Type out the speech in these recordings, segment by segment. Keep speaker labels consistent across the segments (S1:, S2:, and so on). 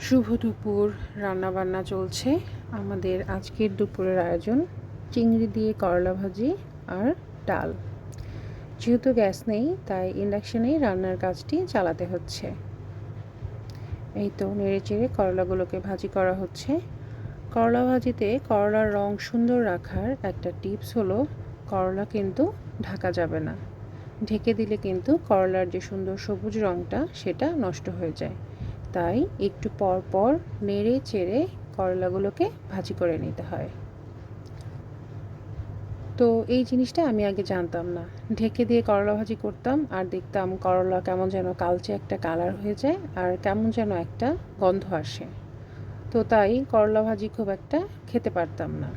S1: শুভ দুপুর, রান্নাবান্না চলছে। আমাদের আজকের দুপুরের আয়োজন চিংড়ি দিয়ে করলা ভাজি আর ডাল। যেহেতু গ্যাস নেই, তাই ইন্ডাকশনেই রান্নার কাজটি চালাতে হচ্ছে। এই তো নেড়ে চেড়ে করলাগুলোকে ভাজি করা হচ্ছে। করলা ভাজিতে করলার রং সুন্দর রাখার একটা টিপস হলো, করলা কিন্তু ঢাকা যাবে না। ঢেকে দিলে কিন্তু করলার যে সুন্দর সবুজ রঙটা সেটা নষ্ট হয়ে যায়। তাই একটু পর পর নেড়ে চেড়ে করলাগুলোকে ভাজি করে নিতে হয়। তো এই জিনিসটা আমি আগে জানতাম না। ঢেকে দিয়ে করলা ভাজি করতাম আর দেখতাম করলা কেমন যেন কালচে একটা কালার হয়ে যায় আর কেমন যেন একটা গন্ধ আসে। তো তাই করলা ভাজি খুব একটা খেতে পারতাম না।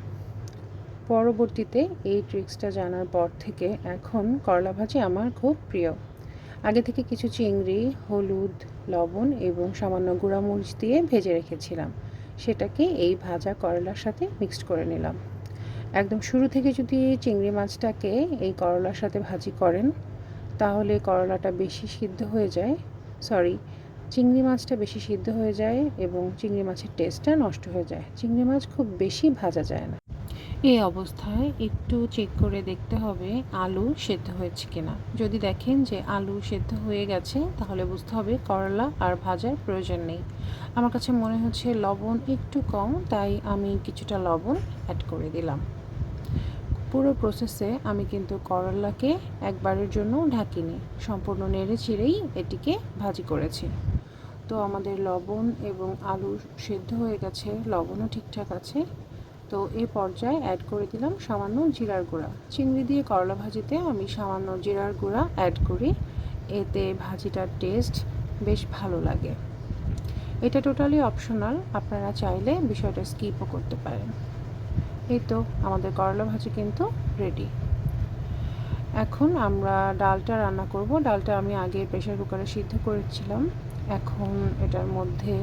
S1: পরবর্তীতে এই ট্রিক্সটা জানার পর থেকে এখন করলা ভাজি আমার খুব প্রিয়। আগে থেকে কিছু চিংড়ি, হলুদ, লবণ এবং সামান্য গুঁড়ামরিচ দিয়ে ভেজে রেখেছিলাম। সেটাকে এই ভাজা করলার সাথে মিক্সড করে নিলাম। একদম শুরু থেকে যদি চিংড়ি মাছটাকে এই করলার সাথে ভাজি করেন, তাহলে করলাটা বেশি সিদ্ধ হয়ে যায়। সরি চিংড়ি মাছটা বেশি সিদ্ধ হয়ে যায় এবং চিংড়ি মাছের টেস্টটা নষ্ট হয়ে যায়। চিংড়ি মাছ খুব বেশি ভাজা যায় না। এই অবস্থায় একটু চেক করে দেখতে হবে আলু সেদ্ধ হয়েছে কিনা। যদি দেখেন যে আলু সেদ্ধ হয়ে গেছে, তাহলে বুঝতে হবে করলা আর ভাজার প্রয়োজন নেই। আমার কাছে মনে হচ্ছে লবণ একটু কম, তাই আমি কিছুটা লবণ অ্যাড করে দিলাম। পুরো প্রসেসে আমি কিন্তু করলাকে একবারের জন্য ঢাকিনি, সম্পূর্ণ নেড়ে চিড়েই এটিকে ভাজি করেছি। তো আমাদের লবণ এবং আলু সেদ্ধ হয়ে গেছে, লবণও ঠিকঠাক আছে। তো এই পর্যায়ে অ্যাড করে দিলাম সামান্য জিরার গুঁড়া। চিংড়ি দিয়ে করলা ভাজিতে আমি সামান্য জিরার গুঁড়া অ্যাড করি। এতে ভাজিটার টেস্ট বেশ ভালো লাগে। এটা টোটালি অপশনাল আপনারা চাইলে বিষয়টা স্কিপও করতে পারেন। এই তো আমাদের করলা ভাজি কিন্তু রেডি এখন আমরা ডালটা রান্না করব। ডালটা আমি আগে প্রেশার কুকারে সিদ্ধ করেছিলাম। এখন এটার মধ্যে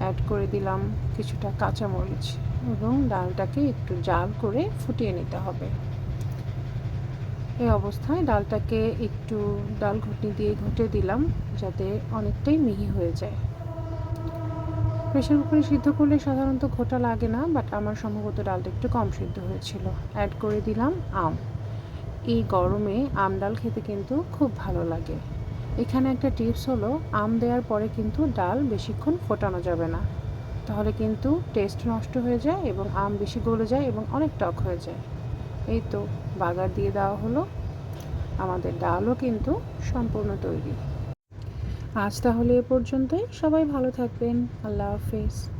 S1: অ্যাড করে দিলাম কিছুটা কাঁচামরিচ এবং ডালটাকে একটু জাল করে ফুটিয়ে নিতে হবে। এই অবস্থায় ডালটাকে একটু ডাল ঘুটনি দিয়ে ঘুটে দিলাম যাতে অনেকটাই মিহি হয়ে যায়। প্রেশার কুকারে সিদ্ধ করলে সাধারণত ঘোটা লাগে না, বাট আমার সম্ভবত ডালটা একটু কম সিদ্ধ হয়েছিল। অ্যাড করে দিলাম আম। এই গরমে আম ডাল খেতে কিন্তু খুব ভালো লাগে। এখানে একটা টিপস হলো, আম দেওয়ার পরে কিন্তু ডাল বেশিক্ষণ ফোটানো যাবে না। তাহলে কিন্তু টেস্ট নষ্ট হয়ে যায় এবং আম বেশি গলে যায় এবং অনেক টক হয়ে যায়। এই তো বাগার দিয়ে দেওয়া হলো। আমাদের ডালও কিন্তু সম্পূর্ণ তৈরি। আজ তাহলে এ পর্যন্তই। সবাই ভালো থাকবেন। আল্লাহ হাফেজ।